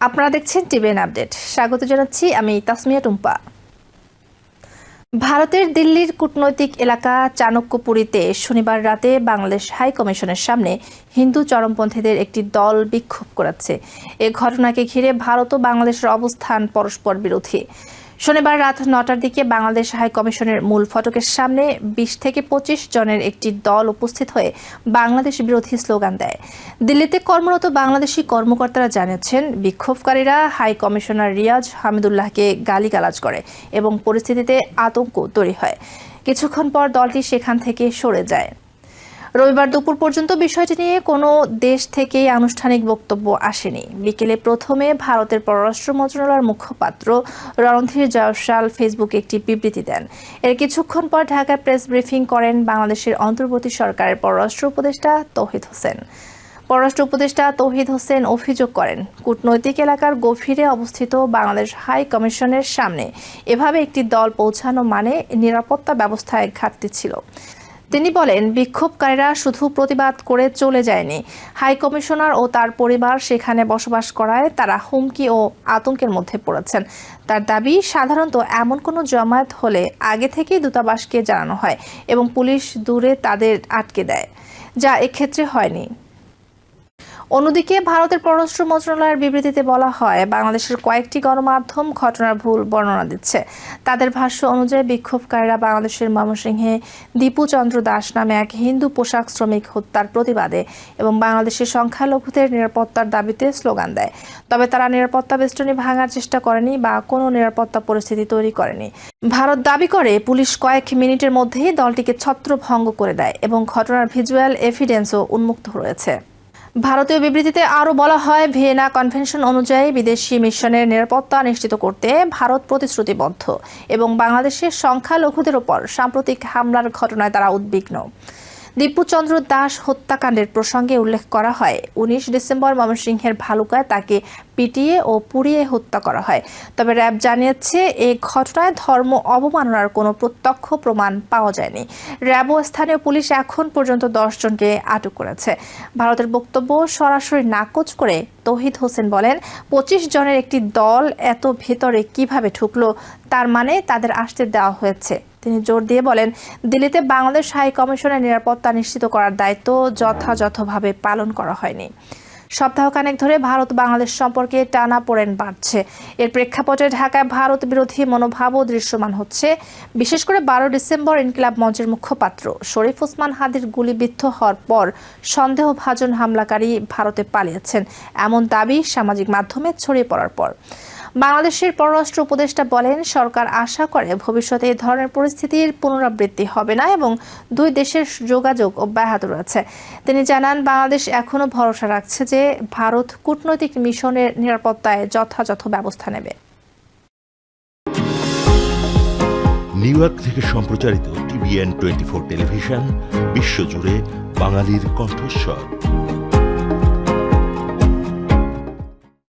আপনারা দেখছেন TVN update স্বাগত জানাচ্ছি আমি তাসমিয়া টুম্পা। ভারতের দিল্লির কূটনৈতিক এলাকা চাণক্যপুরীতে শনিবার রাতে বাংলাদেশ হাই কমিশনের সামনে হিন্দু চরমপন্থীদের একটি দল বিক্ষোভ করাচ্ছে এ ঘটনাকে ঘিরে ভারত ও বাংলাদেশের অবস্থান পরস্পর বিরোধী। শনিবার রাত নটার দিকে বাংলাদেশ হাই কমিশনের মূল ফটকের সামনে বিশ থেকে পঁচিশ জনের একটি দল উপস্থিত হয়ে বাংলাদেশ বিরোধী স্লোগান দেয়। দিল্লিতে কর্মরত বাংলাদেশি কর্মকর্তারা জানিয়েছেন, বিক্ষোভকারীরা হাই কমিশনার রিয়াজ হামিদুল্লাহকে গালিগালাজ করে এবং পরিস্থিতিতে আতঙ্ক তৈরি হয়। কিছুক্ষণ পর দলটি সেখান থেকে সরে যায়। রবিবার দুপুর পর্যন্ত বিষয়টি নিয়ে কোনো দেশ থেকেই আনুষ্ঠানিক বক্তব্য আসেনি। বিকেলে প্রথমে ভারতের পররাষ্ট্র মন্ত্রণালয়ের মুখপাত্র রণধীর জয়সাল ফেসবুকে একটি বিবৃতি দেন। এর কিছুক্ষণ পর ঢাকায় প্রেস ব্রিফিং করেন বাংলাদেশের অন্তর্বর্তী সরকারের পররাষ্ট্র উপদেষ্টা তৌহিদ হোসেন। পররাষ্ট্র উপদেষ্টা তৌহিদ হোসেন অভিযোগ করেন, কূটনৈতিক এলাকার গভীরে অবস্থিত বাংলাদেশ হাই কমিশনের সামনে এভাবে একটি দল পৌঁছানো মানে নিরাপত্তা ব্যবস্থায় ঘাটতি ছিল। তিনি বলেন, বিক্ষোভকারীরা শুধু প্রতিবাদ করে চলে যায়নি। হাই কমিশনার ও তার পরিবার সেখানে বসবাস করায় তারা হুমকি ও আতঙ্কের মধ্যে পড়েছেন। তার দাবি, সাধারণত এমন কোনো জমায়েত হলে আগে থেকে দূতাবাসকে জানানো হয় এবং পুলিশ দূরে তাদের আটকে দেয়, যা এক্ষেত্রে হয়নি। অন্যদিকে ভারতের পররাষ্ট্র মন্ত্রণালয়ের বিবৃতিতে বলা হয়, বাংলাদেশের কয়েকটি গণমাধ্যম ঘটনার ভুল বর্ণনা দিচ্ছে। তাদের ভাষ্য অনুযায়ী বিক্ষোভকারীরা বাংলাদেশের ময়মনসিংহে দীপুচন্দ্র দাস নামে এক হিন্দু পোশাক শ্রমিক হত্যার প্রতিবাদে এবং বাংলাদেশের সংখ্যালঘুদের নিরাপত্তার দাবিতে স্লোগান দেয়। তবে তারা নিরাপত্তা বেষ্টনী ভাঙার চেষ্টা করেনি বা কোনো নিরাপত্তা পরিস্থিতি তৈরি করেনি। ভারত দাবি করে, পুলিশ কয়েক মিনিটের মধ্যেই দলটিকে ছত্রভঙ্গ করে দেয় এবং ঘটনার ভিজুয়াল এভিডেন্সও উন্মুক্ত রয়েছে। ভারতীয় বিবৃতিতে আরও বলা হয়, ভিয়েনা কনভেনশন অনুযায়ী বিদেশি মিশনের নিরাপত্তা নিশ্চিত করতে ভারত প্রতিশ্রুতিবদ্ধ এবং বাংলাদেশের সংখ্যালঘুদের ওপর সাম্প্রতিক হামলার ঘটনায় তারা উদ্বিগ্ন। দীপুচন্দ্র দাস হত্যাকাণ্ডের প্রসঙ্গে উল্লেখ করা হয়। উনিশ ডিসেম্বর ময়মনসিংহের ভালুকায় তাকে পিটিয়ে ও পুড়িয়ে হত্যা করা হয়। তবে র্যাব জানিয়েছে এই ঘটনায় ধর্ম অবমাননার কোনো প্রত্যক্ষ প্রমাণ পাওয়া যায়নি। র্যাব ও স্থানীয় পুলিশ এখন পর্যন্ত দশজনকে আটক করেছে। ভারতের বক্তব্য সরাসরি নাকচ করে তৌহিদ হোসেন বলেন, পঁচিশ জনের একটি দল এত ভেতরে কীভাবে ঢুকলো, তার মানে তাদের আসতে দেওয়া হয়েছে। তিনি জোর দিয়ে বলেন, দিল্লিতে বাংলাদেশ হাই কমিশনের নিরাপত্তা নিশ্চিত করার দায়িত্ব যথাযথভাবে পালন করা হয়নি। সপ্তাহখানেক ধরে ভারত বাংলাদেশ সম্পর্কে টানা পড়েন বাড়ছে। এর প্রেক্ষাপটে ঢাকায় ভারত বিরোধী মনোভাবও দৃশ্যমান হচ্ছে। বিশেষ করে বারো ডিসেম্বর ইনকিলাব মঞ্চের মুখপাত্র শরীফ ওসমান হাদির গুলিবিদ্ধ হওয়ার পর সন্দেহভাজন হামলাকারী ভারতে পালিয়েছেন। এমন দাবি সামাজিক মাধ্যমে ছড়িয়ে পড়ার পর। বাংলাদেশের পররাষ্ট্র উপদেষ্টা বলেন, সরকার আশা করে ভবিষ্যতে এই ধরনের পরিস্থিতির পুনরাবৃত্তি হবে না এবং দুই দেশের যোগাযোগ অব্যাহত রয়েছে। তিনি জানান, বাংলাদেশ এখনও ভরসা রাখছে যে ভারত কূটনৈতিক মিশনের নিরাপত্তায় যথাযথ ব্যবস্থা নেবে। নিউ ইয়র্ক থেকে সম্প্রচারিত টিভিএন টোয়েন্টি ফোর টেলিভিশন, বিশ্বজুড়ে বাঙালির কণ্ঠস্বর।